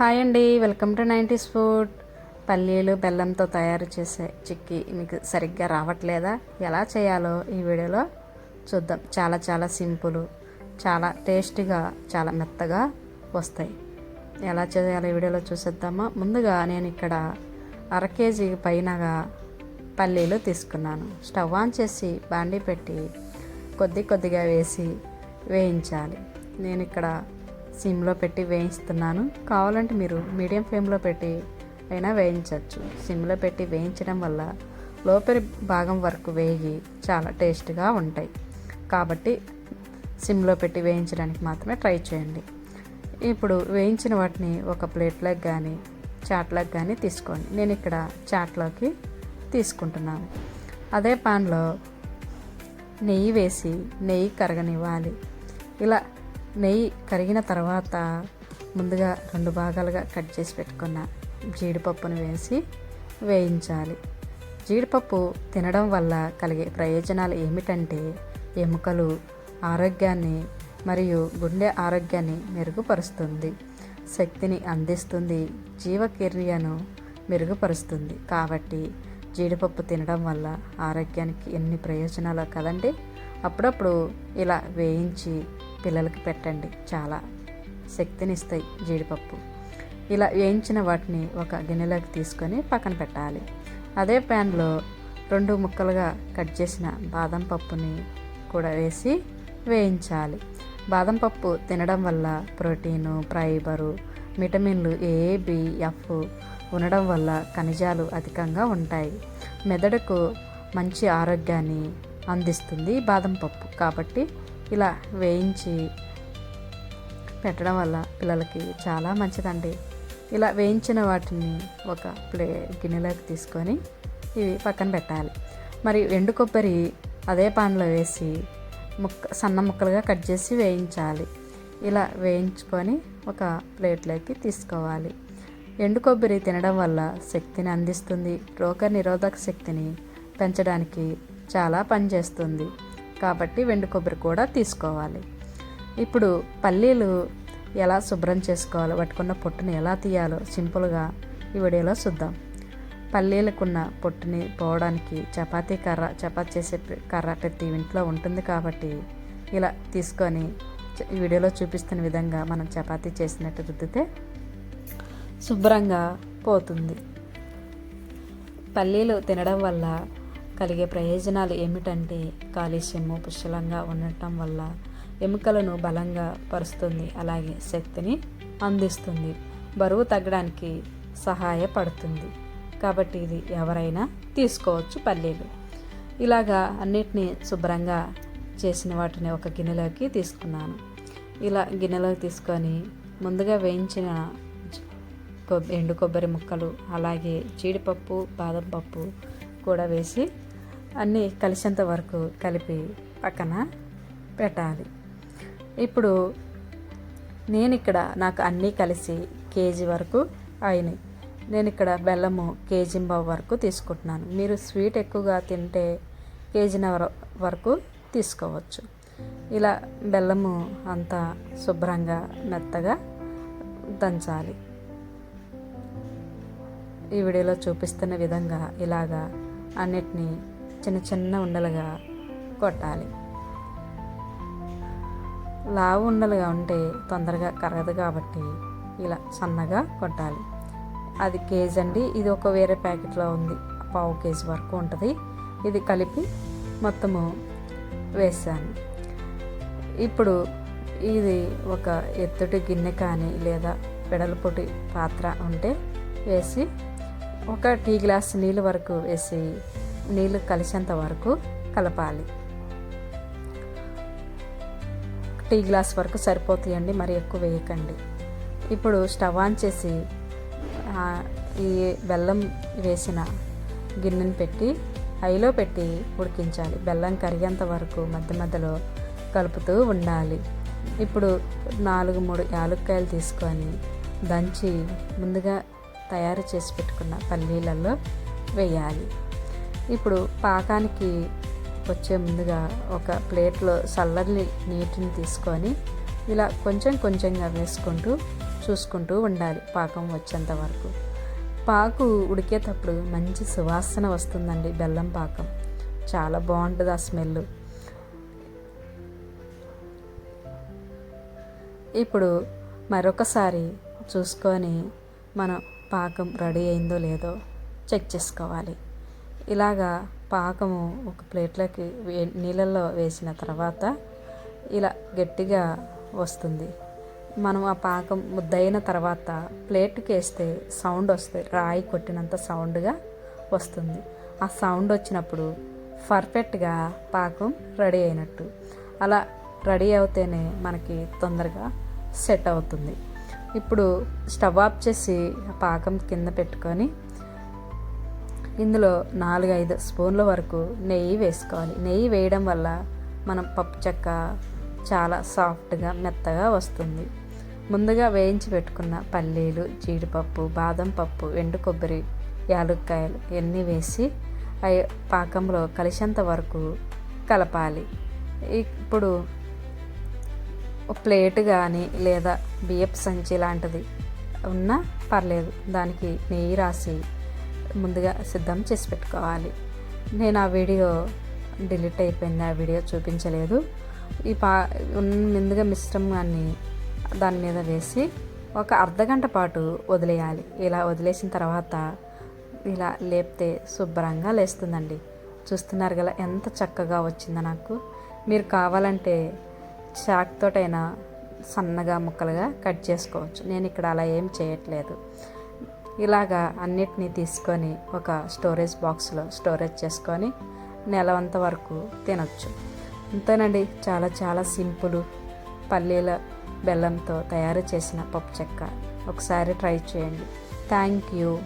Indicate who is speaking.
Speaker 1: Hi అండి. Welcome to nineties food. పల్లీలు బెల్లంతో తయారు చేసే చిక్కీ మీకు సరిగ్గా రావట్లేదా? ఎలా చేయాలో ఈ వీడియోలో చూద్దాం. చాలా చాలా సింపుల్ చాలా టేస్టీగా చాలా మెత్తగా వస్తాయి. ఎలా చేయాలో ఈ వీడియోలో చూసేద్దామా? ముందుగా నేను ఇక్కడ అర కేజీ పైనగా పల్లీలు తీసుకున్నాను. స్టవ్ ఆన్ చేసి బాండీ పెట్టి కొద్ది కొద్దిగా వేసి వేయించాలి. నేను ఇక్కడ సిమ్లో పెట్టి వేయిస్తున్నాను. కావాలంటే మీరు మీడియం ఫ్లేమ్లో పెట్టి అయినా వేయించవచ్చు సిమ్లో పెట్టి వేయించడం వల్ల లోపలి భాగం వరకు వేగి చాలా టేస్ట్గా ఉంటాయి. కాబట్టి సిమ్లో పెట్టి వేయించడానికి మాత్రమే ట్రై చేయండి. ఇప్పుడు వేయించిన వాటిని ఒక ప్లేట్లోకి కానీ చాట్లోకి కానీ తీసుకోండి. నేను ఇక్కడ చాట్లోకి తీసుకుంటున్నాను. అదే పాన్లో నెయ్యి వేసి నెయ్యి కరగనివ్వాలి. ఇలా నెయ్యి కరిగిన తర్వాత ముందుగా రెండు భాగాలుగా కట్ చేసి పెట్టుకున్న జీడిపప్పును వేసి వేయించాలి. జీడిపప్పు తినడం వల్ల కలిగే ప్రయోజనాలు ఏమిటంటే ఎముకలు ఆరోగ్యాన్ని మరియు గుండె ఆరోగ్యాన్ని మెరుగుపరుస్తుంది. శక్తిని అందిస్తుంది. జీవకిర్యను మెరుగుపరుస్తుంది. కాబట్టి జీడిపప్పు తినడం వల్ల ఆరోగ్యానికి ఎన్ని ప్రయోజనాలు కదండి? అప్పుడప్పుడు ఇలా వేయించి పిల్లలకి పెట్టండి. చాలా శక్తినిస్తాయి జీడిపప్పు. ఇలా వేయించిన వాటిని ఒక గిన్నెలోకి తీసుకొని పక్కన పెట్టాలి. అదే ప్యాన్లో రెండు ముక్కలుగా కట్ చేసిన బాదం పప్పుని కూడా వేసి వేయించాలి. బాదం పప్పు తినడం వల్ల ప్రోటీను ఫైబరు విటమిన్లు ఏ బి ఎఫ్ ఉండడం వల్ల ఖనిజాలు అధికంగా ఉంటాయి. మెదడుకు మంచి ఆరోగ్యాన్ని అందిస్తుంది బాదం పప్పు. కాబట్టి ఇలా వేయించి పెట్టడం వల్ల పిల్లలకి చాలా మంచిదండి. ఇలా వేయించిన వాటిని ఒక ప్లే గిన్నెలోకి తీసుకొని ఇవి పక్కన పెట్టాలి. మరి ఎండు కొబ్బరి అదే పాన్లో వేసి ముక్క సన్న ముక్కలుగా కట్ చేసి వేయించాలి. ఇలా వేయించుకొని ఒక ప్లేట్లోకి తీసుకోవాలి. ఎండు కొబ్బరి తినడం వల్ల శక్తిని అందిస్తుంది. రోగ నిరోధక శక్తిని పెంచడానికి చాలా పనిచేస్తుంది. కాబట్టి వెండు కొబ్బరి కూడా తీసుకోవాలి. ఇప్పుడు పల్లీలు ఎలా శుభ్రం చేసుకోవాలో? పట్టుకున్న పొట్టుని ఎలా తీయాలో సింపుల్గా ఈ వీడియోలో చూద్దాం. పల్లీలకున్న పొట్టుని పోవడానికి చపాతీ కర్ర చపాతీ చేసే కర్ర ప్రతి ఇంట్లో ఉంటుంది కాబట్టి ఇలా తీసుకొని ఈ వీడియోలో చూపిస్తున్న విధంగా మనం చపాతీ చేసినట్టు రుద్దితే శుభ్రంగా పోతుంది. పల్లీలు తినడం వల్ల కలిగే ప్రయోజనాలు ఏమిటంటే కాలుష్యము పుష్కలంగా ఉండటం వల్ల ఎముకలను బలంగా పరుస్తుంది. అలాగే శక్తిని అందిస్తుంది. బరువు తగ్గడానికి సహాయపడుతుంది. కాబట్టి ఇది ఎవరైనా తీసుకోవచ్చు పల్లీలు. ఇలాగా అన్నిటినీ శుభ్రంగా చేసిన వాటిని ఒక గిన్నెలోకి తీసుకున్నాను. ఇలా గిన్నెలోకి తీసుకొని ముందుగా వేయించిన ఎండు కొబ్బరి ముక్కలు అలాగే జీడిపప్పు బాదం పప్పు కూడా వేసి అన్నీ కలిసేంత వరకు కలిపి పక్కన పెట్టాలి. ఇప్పుడు నేను ఇక్కడ నాకు అన్నీ కలిసి కేజీ వరకు అయినాయి. నేను ఇక్కడ బెల్లము కేజీ వరకు తీసుకుంటున్నాను. మీరు స్వీట్ ఎక్కువగా తింటే కేజీన్నర వరకు తీసుకోవచ్చు. ఇలా బెల్లము అంతా శుభ్రంగా మెత్తగా దంచాలి. ఈ వీడియోలో చూపిస్తున్న విధంగా ఇలాగా అన్నిటినీ చిన్న చిన్న ఉండలుగా కొట్టాలి. లావు ఉండలుగా ఉంటే తొందరగా కరగదు కాబట్టి ఇలా సన్నగా కొట్టాలి. అది కేజీ అండి. ఇది ఒక వేరే ప్యాకెట్లో ఉంది. పావు కేజీ వరకు ఉంటుంది. ఇది కలిపి మొత్తము వేసాను. ఇప్పుడు ఇది ఒక ఎత్తుటి గిన్నె కానీ లేదా పెడలపొటి పాత్ర ఉంటే వేసి ఒక టీ గ్లాస్ నీళ్ళు వరకు వేసి నీళ్ళు కలిసేంత వరకు కలపాలి. టీ గ్లాస్ వరకు సరిపోతాయండి మరి ఎక్కువ వేయకండి. ఇప్పుడు స్టవ్ ఆన్ చేసి ఈ బెల్లం వేసిన గిన్నెను పెట్టి హైలో పెట్టి ఉడికించాలి. బెల్లం కరిగేంత వరకు మధ్య మధ్యలో కలుపుతూ ఉండాలి. ఇప్పుడు నాలుగు మూడు యాలక్కాయలు తీసుకొని దంచి ముందుగా తయారు చేసి పెట్టుకున్న పల్లీలలో వేయాలి. ఇప్పుడు పాకానికి వచ్చే ముందుగా ఒక ప్లేట్లో చల్లని నీటిని తీసుకొని ఇలా కొంచెం కొంచెంగా వేసుకుంటూ చూసుకుంటూ ఉండాలి పాకం వచ్చేంత వరకు. పాకు ఉడికేటప్పుడు మంచి సువాసన వస్తుందండి బెల్లం పాకం. చాలా బాగుంటుంది ఆ స్మెల్ ఇప్పుడు మరొకసారి చూసుకొని మనం పాకం రెడీ అయిందో లేదో చెక్ చేసుకోవాలి. ఇలాగా పాకము ఒక ప్లేట్లోకి వే నీళ్ళల్లో వేసిన తర్వాత ఇలా గట్టిగా వస్తుంది. మనం ఆ పాకం ముద్దయిన తర్వాత ప్లేట్కి వేస్తే సౌండ్ వస్తుంది రాయి కొట్టినంత సౌండ్గా వస్తుంది. ఆ సౌండ్ వచ్చినప్పుడు పర్ఫెక్ట్గా పాకం రెడీ అయినట్టు. అలా రెడీ అవుతేనే మనకి తొందరగా సెట్ అవుతుంది. ఇప్పుడు స్టవ్ ఆఫ్ చేసి ఆ పాకం కింద పెట్టుకొని ఇందులో నాలుగు ఐదు స్పూన్ల వరకు నెయ్యి వేసుకోవాలి. నెయ్యి వేయడం వల్ల మనం పప్పు చెక్క చాలా సాఫ్ట్గా మెత్తగా వస్తుంది. ముందుగా వేయించి పెట్టుకున్న పల్లీలు జీడిపప్పు బాదం పప్పు ఎండు కొబ్బరి యాలుక్కాయలు ఇవన్నీ వేసి అవి పాకంలో కలిసేంత వరకు కలపాలి. ఇప్పుడు ప్లేట్ కానీ లేదా బియ్యపు సంచి లాంటిది ఉన్నా పర్లేదు దానికి నెయ్యి రాసి ముందుగా సిద్ధం చేసి పెట్టుకోవాలి. నేను ఆ వీడియో డిలీట్ అయిపోయింది ఆ వీడియో చూపించలేదు. ఈ పా ముందుగా మిశ్రమాన్ని దాని మీద వేసి ఒక అర్ధగంట పాటు వదిలేయాలి. ఇలా వదిలేసిన తర్వాత ఇలా లేపితే శుభ్రంగా లేస్తుందండి. చూస్తున్నారు కదా ఎంత చక్కగా వచ్చిందో నాకు. మీరు కావాలంటే చాక్తోటైనా సన్నగా ముక్కలుగా కట్ చేసుకోవచ్చు. నేను ఇక్కడ అలా ఏం చేయట్లేదు. ఇలాగా అన్నిటినీ తీసుకొని ఒక స్టోరేజ్ బాక్స్లో స్టోరేజ్ చేసుకొని నెలవంత వరకు తినొచ్చు. అంతేనండి చాలా చాలా సింపుల్ పల్లీల బెల్లంతో తయారు చేసిన పప్పు చెక్క. ఒకసారి ట్రై చేయండి. Thank you.